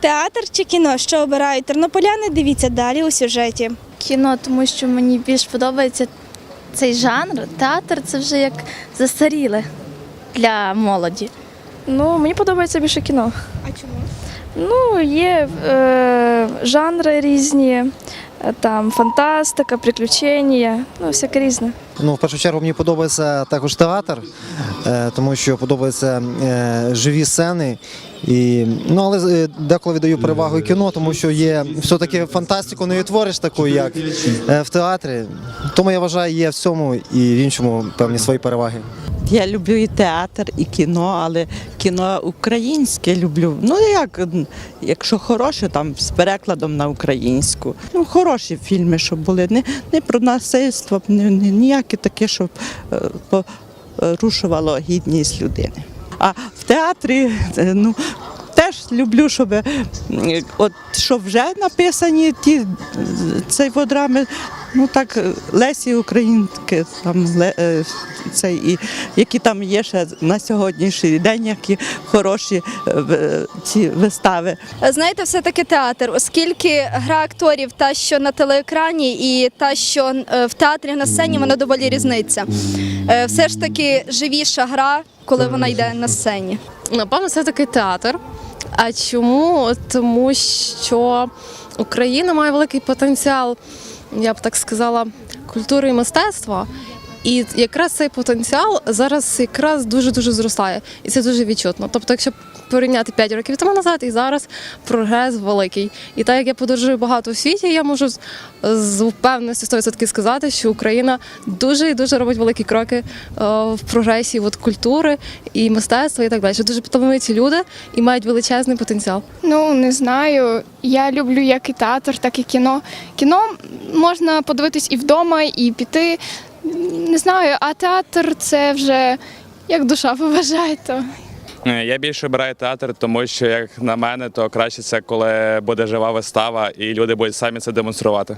Театр чи кіно, що обирають тернополяни, дивіться далі у сюжеті. Кіно, тому що мені більш подобається цей жанр. Театр це вже як застаріле для молоді. Ну, мені подобається більше кіно. А чому? Ну, є е, жанри різні, там фантастика, приключення, ну, всяке різне. Ну, в першу чергу мені подобається також театр, е, тому що подобаються е, живі сцени. І, ну, але е, деколи віддаю перевагу кіно, тому що є все-таки фантастику не відтвориш таку, як е, в театрі. Тому я вважаю, є в цьому і в іншому певні свої переваги. Я люблю і театр, і кіно, але кіно українське люблю. Ну як, якщо хороше, там з перекладом на українську. Ну, хороші фільми, щоб були. Не, не про насильство, не, не, ніякі таке, щоб е, порушувало гідність людини. А в театрі, е, ну. Теж люблю, щоб е, от що вже написані ті е, цей драми, ну так е, Лесі Українки, там Ле- е, і які там є ще на сьогоднішній день, які хороші е, ці вистави. Знаєте, все-таки театр, оскільки гра акторів та, що на телеекрані, і та, що в театрі на сцені, вона доволі різниця. Е, Все ж таки живіша гра, коли вона йде на сцені. Напевно, все таки театр. А чому? Тому що Україна має великий потенціал, я б так сказала, культури і мистецтва. І якраз цей потенціал зараз якраз дуже дуже зростає, і це дуже відчутно. Тобто, якщо порівняти 5 років тому назад, і зараз прогрес великий. І так як я подорожую багато у світі, я можу з- впевненістю 100% сказати, що Україна дуже і дуже робить великі кроки е, в прогресі от, культури і мистецтва, і так далі. Дуже талановиті люди і мають величезний потенціал. Ну, не знаю. Я люблю як і театр, так і кіно. Кіно можна подивитись і вдома, і піти. Не знаю, а театр це вже як душа поважає То. Е, Я більше обираю театр, тому що, як на мене, то краще це коли буде жива вистава і люди будуть самі це демонструвати.